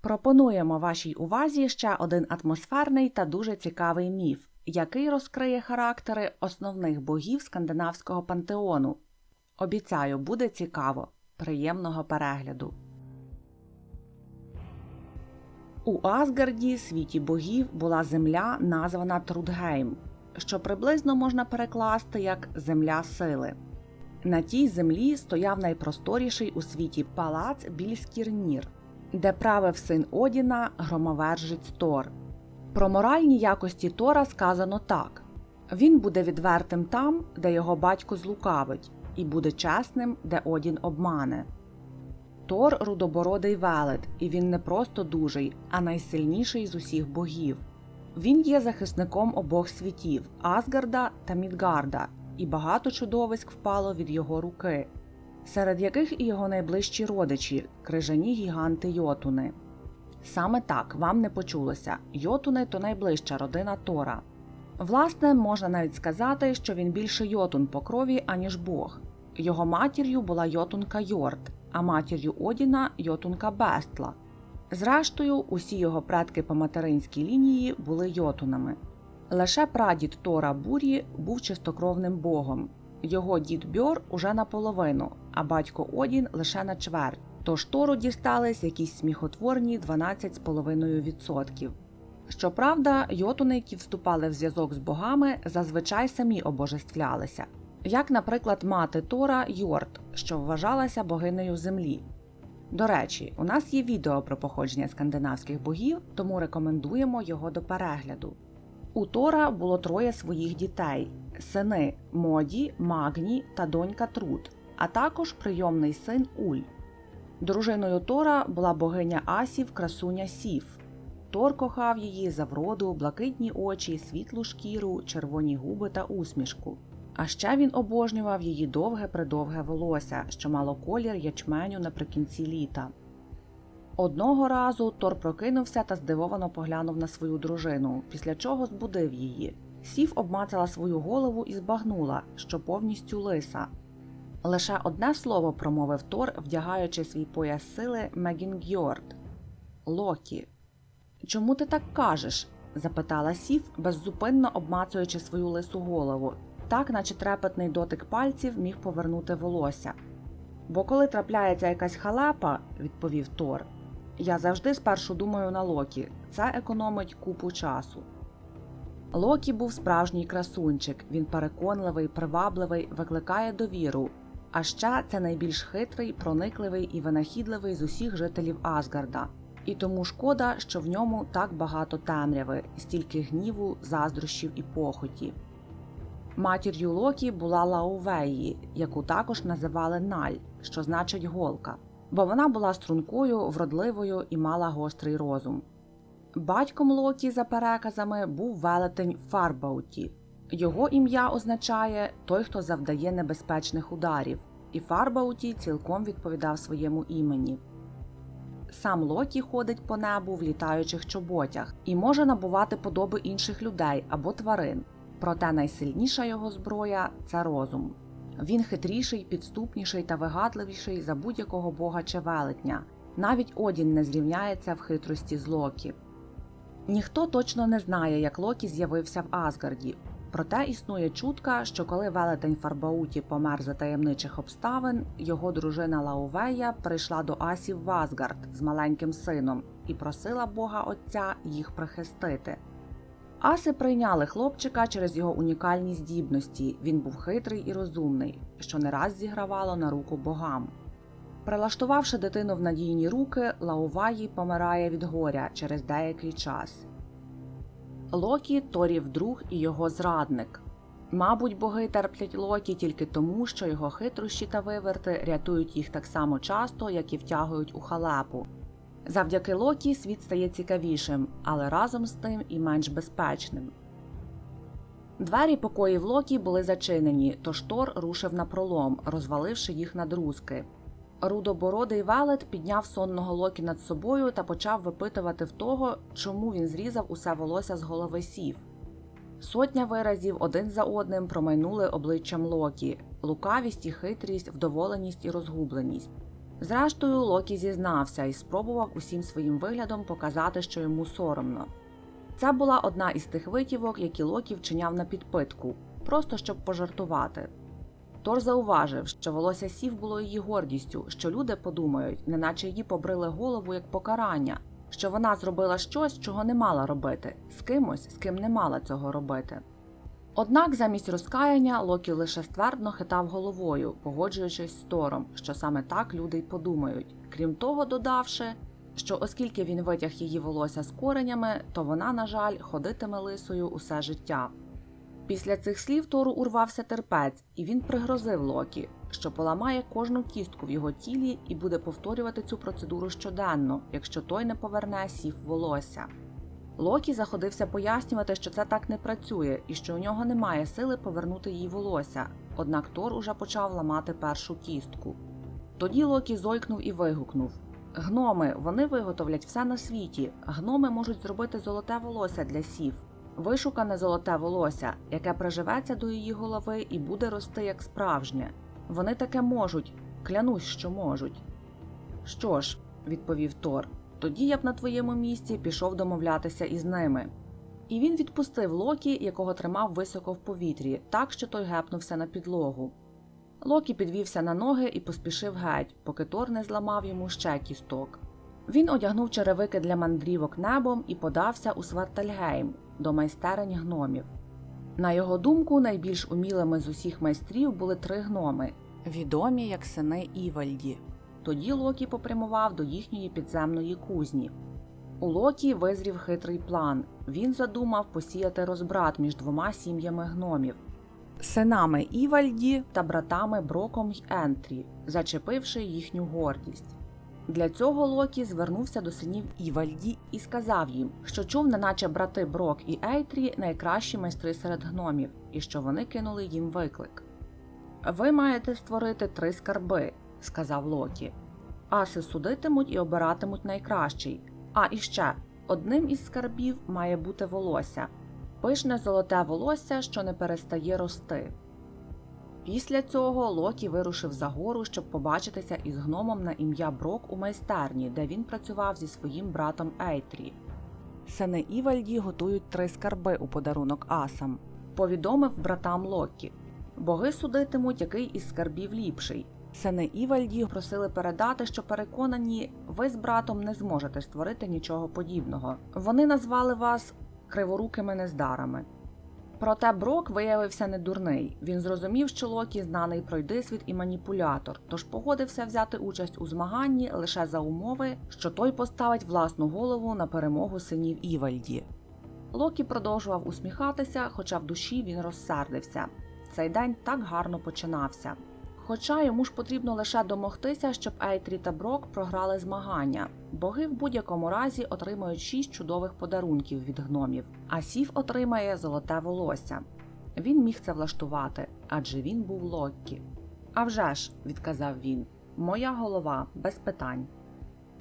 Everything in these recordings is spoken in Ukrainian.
Пропонуємо вашій увазі ще один атмосферний та дуже цікавий міф, який розкриє характери основних богів скандинавського пантеону. Обіцяю, буде цікаво. Приємного перегляду. У Асгарді, світі богів, була земля, названа Трудгейм, що приблизно можна перекласти як земля сили. На тій землі стояв найпросторіший у світі палац Більскірнір, де правив син Одіна громовержець Тор. Про моральні якості Тора сказано так: він буде відвертим там, де його батько злукавить, і буде чесним, де Одін обмане. Тор рудобородий велет, і він не просто дужий, а найсильніший з усіх богів. Він є захисником обох світів Асгарда та Мідгарда, і багато чудовиськ впало від його руки, серед яких і його найближчі родичі крижані гіганти Йотуни. Саме так вам не почулося Йотуни то найближча родина Тора. Власне, можна навіть сказати, що він більше йотун по крові, аніж Бог. Його матір'ю була йотунка Йорд, а матір'ю Одіна йотунка Бестла. Зрештою, усі його предки по материнській лінії були йотунами. Лише прадід Тора Бурі був чистокровним богом. Його дід Бьор уже наполовину, а батько Одін лише на чверть. Тож Тору дістались якісь сміхотворні 12,5%. Щоправда, йотуни, які вступали в зв'язок з богами, зазвичай самі обожествлялися, як, наприклад, мати Тора Йорд, що вважалася богинею землі. До речі, у нас є відео про походження скандинавських богів, тому рекомендуємо його до перегляду. У Тора було троє своїх дітей: сини Моді, Магні та донька Труд, а також прийомний син Уль. Дружиною Тора була богиня Асів, красуня Сів. Тор кохав її за вроду, блакитні очі, світлу шкіру, червоні губи та усмішку. А ще він обожнював її довге придовге волосся, що мало колір ячменю наприкінці літа. Одного разу Тор прокинувся та здивовано поглянув на свою дружину, після чого збудив її. Сів обмацала свою голову і збагнула, що повністю лиса. Лише одне слово промовив Тор, вдягаючи свій пояс сили Мегінгьорд Локі. Чому ти так кажеш? запитала Сів, беззупинно обмацуючи свою лису голову, так наче трепетний дотик пальців міг повернути волосся. Бо коли трапляється якась халепа, відповів Тор, я завжди спершу думаю на Локі, це економить купу часу. Локі був справжній красунчик, він переконливий, привабливий, викликає довіру. А ще це найбільш хитрий, проникливий і винахідливий з усіх жителів Асгарда. І тому шкода, що в ньому так багато темряви, стільки гніву, заздрощів і похоті. Матір'ю Локі була Лаувеї, яку також називали Наль, що значить голка, бо вона була стрункою, вродливою і мала гострий розум. Батьком Локі, за переказами, був велетень Фарбауті. Його ім'я означає той, хто завдає небезпечних ударів, і Фарбауті цілком відповідав своєму імені. Сам Локі ходить по небу в літаючих чоботях і може набувати подоби інших людей або тварин. Проте найсильніша його зброя це розум. Він хитріший, підступніший та вигадливіший за будь-якого бога чи велетня. Навіть Одін не зрівняється в хитрості з Локі. Ніхто точно не знає, як Локі з'явився в Асгарді. Проте існує чутка, що коли велетень Фарбауті помер за таємничих обставин, його дружина Лаувея прийшла до Асів в Асгард з маленьким сином і просила Бога Отця їх прихистити. Аси прийняли хлопчика через його унікальні здібності. Він був хитрий і розумний, що не раз зігравало на руку богам. Прилаштувавши дитину в надійні руки, Лауваї помирає від горя через деякий час. Локі Торів друг і його зрадник. Мабуть, боги терплять Локі тільки тому, що його хитрощі та виверти рятують їх так само часто, як і втягують у халепу. Завдяки Локі світ стає цікавішим, але разом з тим і менш безпечним. Двері покоїв Локі були зачинені, тож Тор рушив на пролом, розваливши їх на друзки. Рудобородий велет підняв сонного Локі над собою та почав випитувати в того, чому він зрізав усе волосся з голови сів. Сотня виразів один за одним промайнули обличчям Локі, лукавість і хитрість, вдоволеність і розгубленість. Зрештою, Локі зізнався і спробував усім своїм виглядом показати, що йому соромно. Це була одна із тих витівок, які Локі вчиняв на підпитку, просто щоб пожартувати. Тор зауважив, що волосся сів було її гордістю, що люди подумають, неначе її побрили голову як покарання, що вона зробила щось, чого не мала робити, з кимось, з ким не мала цього робити. Однак замість розкаяння Локі лише ствердно хитав головою, погоджуючись з Тором, що саме так люди й подумають. Крім того, додавши, що оскільки він витяг її волосся з коренями, то вона, на жаль, ходитиме лисою усе життя. Після цих слів Тору урвався терпець, і він пригрозив Локі, що поламає кожну кістку в його тілі і буде повторювати цю процедуру щоденно, якщо той не поверне сів волосся. Локі заходився пояснювати, що це так не працює і що у нього немає сили повернути їй волосся, однак Тор уже почав ламати першу кістку. Тоді Локі зойкнув і вигукнув Гноми, вони виготовлять все на світі. Гноми можуть зробити золоте волосся для сів, вишукане золоте волосся, яке приживеться до її голови і буде рости як справжнє. Вони таке можуть, клянусь, що можуть. Що ж, відповів Тор, тоді я б на твоєму місці пішов домовлятися із ними. І він відпустив Локі, якого тримав високо в повітрі, так що той гепнувся на підлогу. Локі підвівся на ноги і поспішив геть, поки Тор не зламав йому ще кісток. Він одягнув черевики для мандрівок небом і подався у Свартальгейм до майстерень гномів. На його думку, найбільш умілими з усіх майстрів були три гноми, відомі як сини Івальді. Тоді Локі попрямував до їхньої підземної кузні. У Локі визрів хитрий план. Він задумав посіяти розбрат між двома сім'ями гномів синами Івальді та братами Броком й Ентрі, зачепивши їхню гордість. Для цього Локі звернувся до синів Івальді і сказав їм, що чув, неначе брати Брок і Ейтрі найкращі майстри серед гномів, і що вони кинули їм виклик. Ви маєте створити три скарби, сказав Локі. Аси судитимуть і обиратимуть найкращий. А іще одним із скарбів має бути волосся, пишне золоте волосся, що не перестає рости. Після цього Локі вирушив за гору, щоб побачитися із гномом на ім'я Брок у майстерні, де він працював зі своїм братом Ейтрі. Сини Івальді готують три скарби у подарунок асам, повідомив братам Локі. Боги судитимуть, який із скарбів ліпший. Сини Івальді просили передати, що переконані, ви з братом не зможете створити нічого подібного. Вони назвали вас криворукими нездарами. Проте Брок виявився не дурний. Він зрозумів, що Локі знаний пройдисвіт і маніпулятор, тож погодився взяти участь у змаганні лише за умови, що той поставить власну голову на перемогу синів Івальді. Локі продовжував усміхатися, хоча в душі він розсердився. Цей день так гарно починався. Хоча йому ж потрібно лише домогтися, щоб Ейтрі та Брок програли змагання. Боги в будь-якому разі отримають шість чудових подарунків від гномів, а сів отримає золоте волосся. Він міг це влаштувати, адже він був Локкі. «А вже ж», – відказав він, моя голова без питань.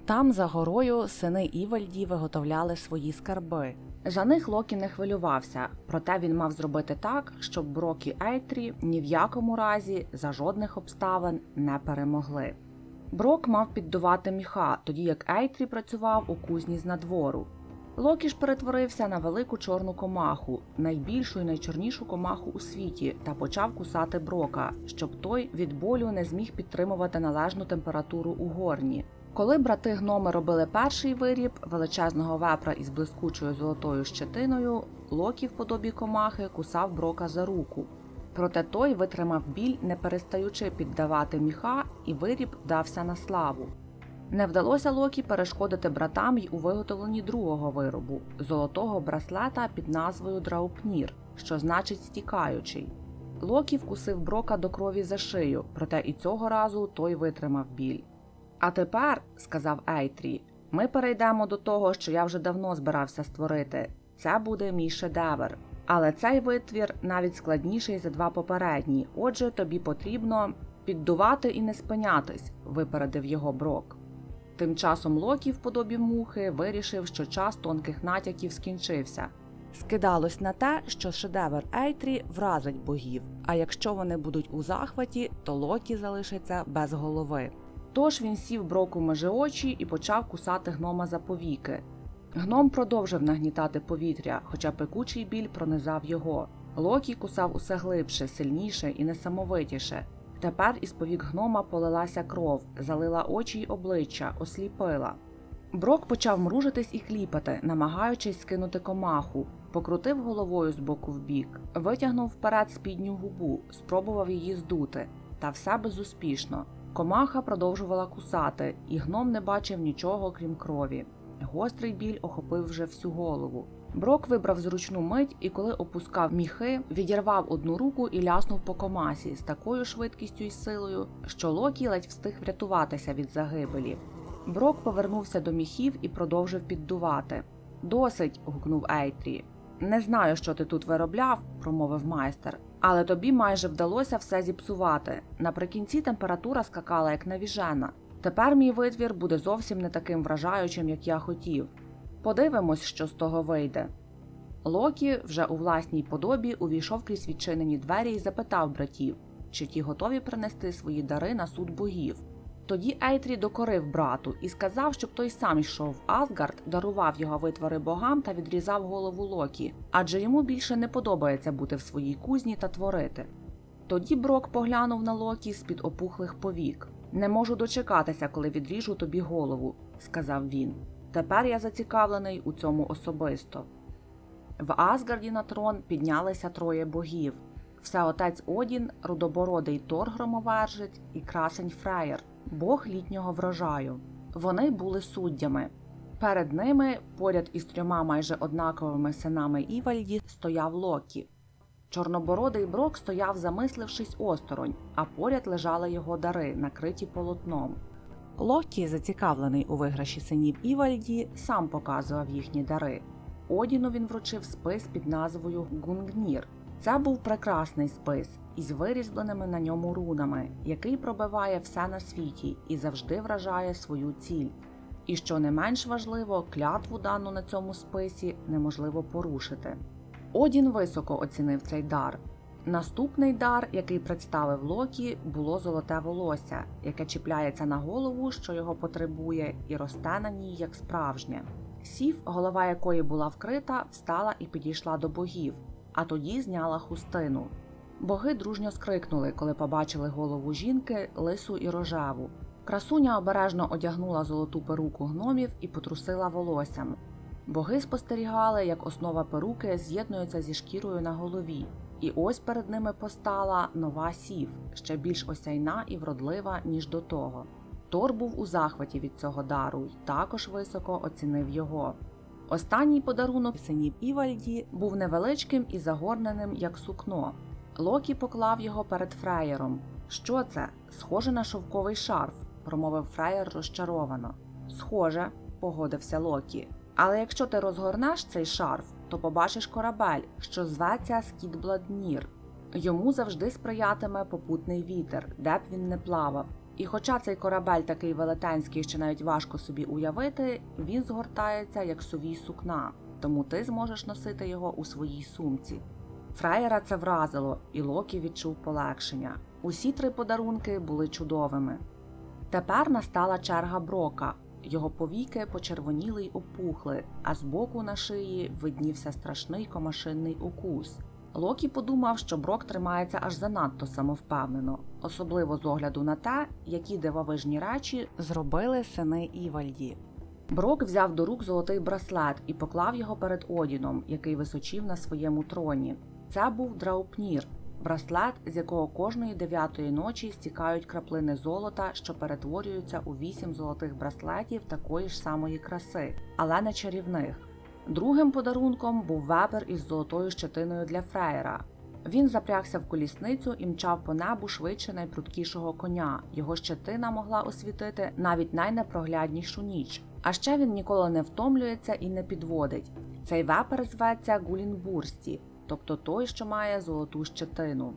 Там за горою сини Івальді виготовляли свої скарби. За них Локі не хвилювався, проте він мав зробити так, щоб Брок і Ейтрі ні в якому разі за жодних обставин не перемогли. Брок мав піддувати міха, тоді як Ейтрі працював у кузні з надвору. Локі ж перетворився на велику чорну комаху, найбільшу і найчорнішу комаху у світі, та почав кусати брока, щоб той від болю не зміг підтримувати належну температуру у горні. Коли брати гноми робили перший виріб величезного вепра із блискучою золотою щетиною, Локі в подобі комахи кусав брока за руку. Проте той витримав біль, не перестаючи піддавати міха, і виріб вдався на славу. Не вдалося Локі перешкодити братам й у виготовленні другого виробу золотого браслета під назвою Драупнір, що значить стікаючий. Локі вкусив брока до крові за шию, проте і цього разу той витримав біль. А тепер, сказав Ейтрі, ми перейдемо до того, що я вже давно збирався створити. Це буде мій шедевр. Але цей витвір навіть складніший за два попередні. Отже, тобі потрібно піддувати і не спинятись, випередив його брок. Тим часом Локі в подобі мухи вирішив, що час тонких натяків скінчився. Скидалось на те, що шедевр Ейтрі вразить богів, а якщо вони будуть у захваті, то Локі залишиться без голови. Тож він сів броку межи очі і почав кусати гнома за повіки. Гном продовжив нагнітати повітря, хоча пекучий біль пронизав його. Локі кусав усе глибше, сильніше і несамовитіше. Тепер із повік гнома полилася кров, залила очі й обличчя, осліпила. Брок почав мружитись і кліпати, намагаючись скинути комаху, покрутив головою з боку в бік, витягнув вперед спідню губу, спробував її здути, та все безуспішно. Комаха продовжувала кусати, і гном не бачив нічого крім крові. Гострий біль охопив вже всю голову. Брок вибрав зручну мить і, коли опускав міхи, відірвав одну руку і ляснув по комасі з такою швидкістю і силою, що Локі ледь встиг врятуватися від загибелі. Брок повернувся до міхів і продовжив піддувати. Досить. гукнув Ейтрі. Не знаю, що ти тут виробляв, промовив майстер, але тобі майже вдалося все зіпсувати. Наприкінці температура скакала як навіжена. Тепер мій витвір буде зовсім не таким вражаючим, як я хотів. Подивимось, що з того вийде. Локі вже у власній подобі увійшов крізь відчинені двері і запитав братів, чи ті готові принести свої дари на суд богів. Тоді Ейтрі докорив брату і сказав, щоб той сам йшов в Асгард, дарував його витвори богам та відрізав голову Локі, адже йому більше не подобається бути в своїй кузні та творити. Тоді Брок поглянув на Локі з-під опухлих повік. Не можу дочекатися, коли відріжу тобі голову, сказав він. Тепер я зацікавлений у цьому особисто. В Асгарді на трон піднялися троє богів: Всеотець Одін, рудобородий Тор Громовержець і красень Фреєр, бог літнього врожаю. Вони були суддями. Перед ними, поряд із трьома майже однаковими синами Івальді, стояв Локі. Чорнобородий брок стояв, замислившись осторонь, а поряд лежали його дари, накриті полотном. Локі, зацікавлений у виграші синів Івальді, сам показував їхні дари. Одіну він вручив спис під назвою Гунгнір. Це був прекрасний спис із вирізбленими на ньому рунами, який пробиває все на світі і завжди вражає свою ціль. І що не менш важливо, клятву дану на цьому списі неможливо порушити. Одін високо оцінив цей дар. Наступний дар, який представив Локі, було золоте волосся, яке чіпляється на голову, що його потребує, і росте на ній як справжнє. Сів, голова якої була вкрита, встала і підійшла до богів, а тоді зняла хустину. Боги дружньо скрикнули, коли побачили голову жінки, лису і рожеву. Красуня обережно одягнула золоту перуку гномів і потрусила волоссям. Боги спостерігали, як основа перуки з'єднується зі шкірою на голові, і ось перед ними постала нова сів, ще більш осяйна і вродлива, ніж до того. Тор був у захваті від цього дару й також високо оцінив його. Останній подарунок синів Івальді був невеличким і загорненим, як сукно. Локі поклав його перед фреєром. Що це? Схоже на шовковий шарф, промовив фреєр розчаровано. Схоже, погодився Локі. Але якщо ти розгорнеш цей шарф, то побачиш корабель, що зветься Скідбладнір. Йому завжди сприятиме попутний вітер, де б він не плавав. І хоча цей корабель такий велетенський, що навіть важко собі уявити, він згортається як сувій сукна, тому ти зможеш носити його у своїй сумці. Фреєра це вразило, і Локі відчув полегшення. Усі три подарунки були чудовими. Тепер настала черга Брока. Його повіки почервоніли й опухли, а збоку на шиї виднівся страшний комашинний укус. Локі подумав, що Брок тримається аж занадто самовпевнено, особливо з огляду на те, які дивовижні речі зробили сини Івальді. Брок взяв до рук золотий браслет і поклав його перед Одіном, який височів на своєму троні. Це був драупнір, браслет, з якого кожної дев'ятої ночі стікають краплини золота, що перетворюються у вісім золотих браслетів такої ж самої краси, але не чарівних. Другим подарунком був вебер із золотою щетиною для фреєра. Він запрягся в колісницю і мчав по небу швидше найпрудкішого коня. Його щетина могла освітити навіть найнепрогляднішу ніч. А ще він ніколи не втомлюється і не підводить. Цей вепер зветься Гулінбурсті, тобто той, що має золоту щетину.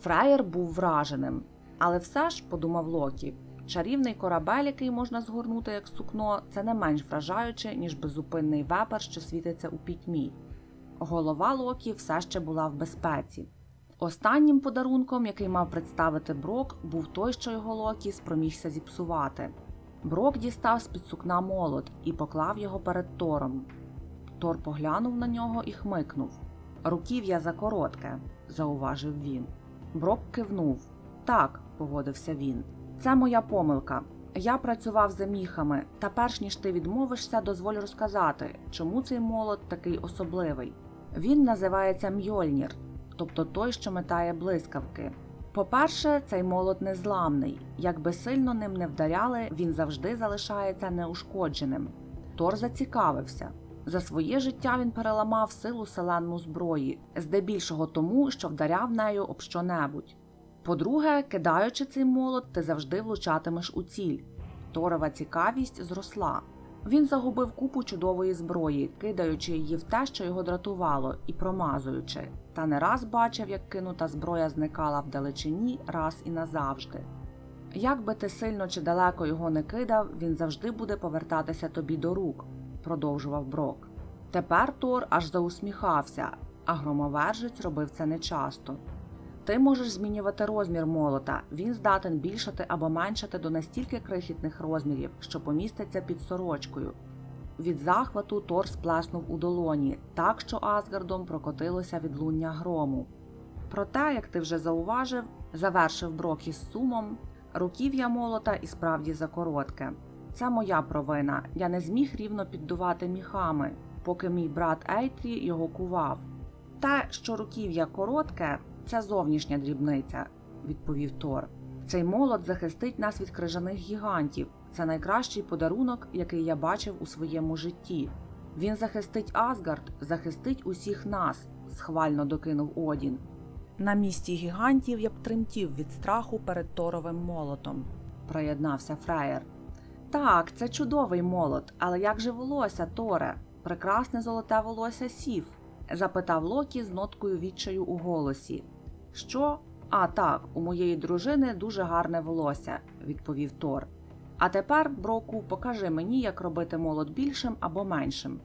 Фраєр був враженим, але все ж, подумав Локі, чарівний корабель, який можна згорнути як сукно, це не менш вражаюче, ніж беззупинний вепер, що світиться у пітьмі. Голова Локі все ще була в безпеці. Останнім подарунком, який мав представити Брок, був той, що його Локі спромігся зіпсувати. Брок дістав з-під сукна молот і поклав його перед Тором. Тор поглянув на нього і хмикнув. Руків'я закоротке, зауважив він. Брок кивнув. Так, погодився він. Це моя помилка. Я працював за міхами, та перш ніж ти відмовишся, дозволь розказати, чому цей молот такий особливий. Він називається Мьольнір, тобто той, що метає блискавки. По-перше, цей молот незламний. Як би сильно ним не вдаряли, він завжди залишається неушкодженим. Тор зацікавився. За своє життя він переламав силу селенну зброї, здебільшого тому, що вдаряв нею об що-небудь. По-друге, кидаючи цей молот, ти завжди влучатимеш у ціль. Торова цікавість зросла. Він загубив купу чудової зброї, кидаючи її в те, що його дратувало, і промазуючи, та не раз бачив, як кинута зброя зникала вдалечині раз і назавжди. Як би ти сильно чи далеко його не кидав, він завжди буде повертатися тобі до рук, продовжував Брок. Тепер Тор аж заусміхався, а громовержець робив це нечасто. Ти можеш змінювати розмір молота, він здатен більшати або меншати до настільки крихітних розмірів, що поміститься під сорочкою. Від захвату Тор сплеснув у долоні, так що Асгардом прокотилося відлуння грому. Проте, як ти вже зауважив, завершив Брок із сумом, руків'я молота і справді закоротке. Це моя провина, я не зміг рівно піддувати міхами, поки мій брат Ейтрі його кував. Те, що руків'я коротке, це зовнішня дрібниця, відповів Тор. Цей молот захистить нас від крижаних гігантів. Це найкращий подарунок, який я бачив у своєму житті. Він захистить Асгард, захистить усіх нас, схвально докинув Одін. На місці гігантів я б тремтів від страху перед Торовим молотом, приєднався Фреєр. Так, це чудовий молот, але як же волосся, Торе? Прекрасне золоте волосся сів? запитав Локі з ноткою відчаю у голосі. Що? А так, у моєї дружини дуже гарне волосся, відповів Тор. А тепер, Броку, покажи мені, як робити молот більшим або меншим.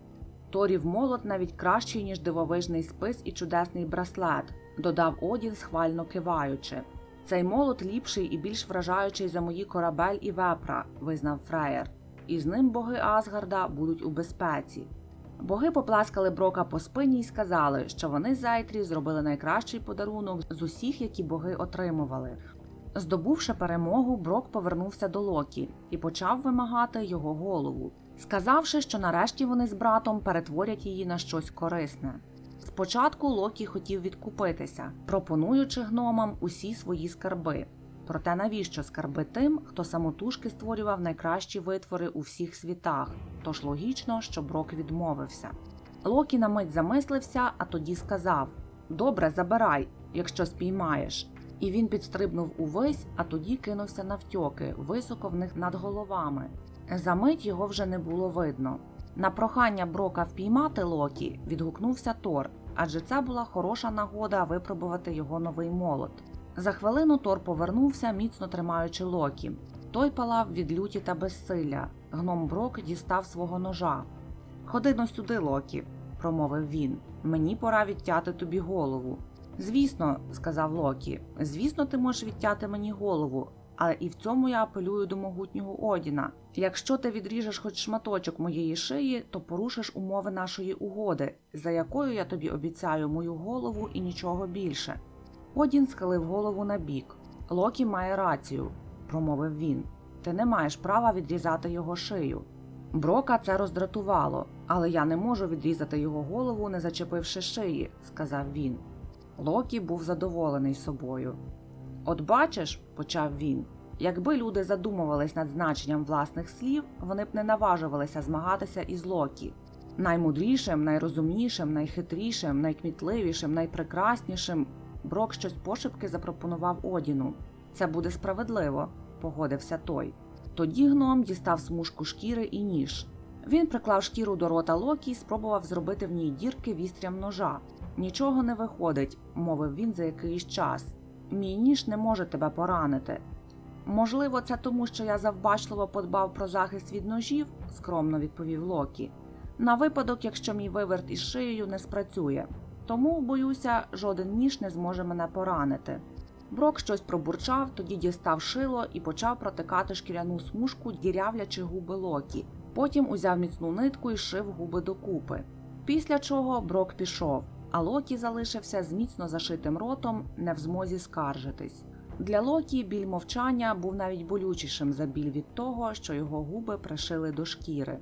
Торів молот навіть кращий, ніж дивовижний спис і чудесний браслет, додав Одін, схвально киваючи. Цей молот ліпший і більш вражаючий за мої корабель і вепра, визнав Фреєр. І з ним боги Асгарда будуть у безпеці. Боги поплескали Брока по спині і сказали, що вони з Айтрі зробили найкращий подарунок з усіх, які боги отримували. Здобувши перемогу, Брок повернувся до Локі і почав вимагати його голову, сказавши, що нарешті вони з братом перетворять її на щось корисне. Спочатку Локі хотів відкупитися, пропонуючи гномам усі свої скарби. Проте навіщо скарби тим, хто самотужки створював найкращі витвори у всіх світах, тож логічно, що Брок відмовився. Локі на мить замислився, а тоді сказав: Добре, забирай, якщо спіймаєш. І він підстрибнув увесь, а тоді кинувся навтьоки, високо в них над головами. За мить його вже не було видно. На прохання Брока впіймати Локі відгукнувся Тор, адже це була хороша нагода випробувати його новий молот. За хвилину Тор повернувся, міцно тримаючи Локі. Той палав від люті та безсилля. Гном Брок дістав свого ножа. Ходи но сюди, Локі, промовив він. Мені пора відтяти тобі голову. Звісно, сказав Локі, звісно, ти можеш відтяти мені голову, але і в цьому я апелюю до могутнього Одіна. Якщо ти відріжеш хоч шматочок моєї шиї, то порушиш умови нашої угоди, за якою я тобі обіцяю мою голову і нічого більше. Одін схилив голову на бік. Локі має рацію, промовив він. Ти не маєш права відрізати його шию. Брока це роздратувало, але я не можу відрізати його голову, не зачепивши шиї, сказав він. Локі був задоволений собою. От бачиш, почав він, якби люди задумувались над значенням власних слів, вони б не наважувалися змагатися із Локі. Наймудрішим, найрозумнішим, найхитрішим, найкмітливішим, найпрекраснішим Брок щось пошепки запропонував Одіну. Це буде справедливо, погодився той. Тоді гном дістав смужку шкіри і ніж. Він приклав шкіру до рота Локі і спробував зробити в ній дірки вістрям ножа. Нічого не виходить, мовив він за якийсь час. Мій ніж не може тебе поранити. Можливо, це тому, що я завбачливо подбав про захист від ножів, скромно відповів Локі. На випадок, якщо мій виверт із шиєю не спрацює. Тому, боюся, жоден ніж не зможе мене поранити. Брок щось пробурчав, тоді дістав шило і почав протикати шкіряну смужку, дірявлячи губи Локі. Потім узяв міцну нитку і шив губи докупи. Після чого Брок пішов, а Локі залишився з міцно зашитим ротом, не в змозі скаржитись. Для Локі біль мовчання був навіть болючішим за біль від того, що його губи пришили до шкіри.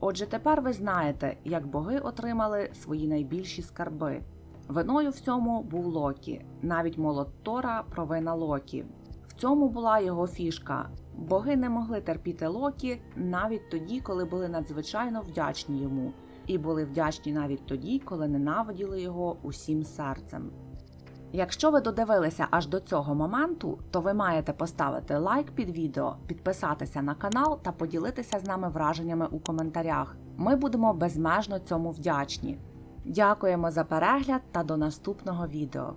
Отже, тепер ви знаєте, як боги отримали свої найбільші скарби. Виною в цьому був Локі, навіть молот Тора провина Локі. В цьому була його фішка. Боги не могли терпіти Локі навіть тоді, коли були надзвичайно вдячні йому, і були вдячні навіть тоді, коли ненавиділи його усім серцем. Якщо ви додивилися аж до цього моменту, то ви маєте поставити лайк під відео, підписатися на канал та поділитися з нами враженнями у коментарях. Ми будемо безмежно цьому вдячні. Дякуємо за перегляд та до наступного відео.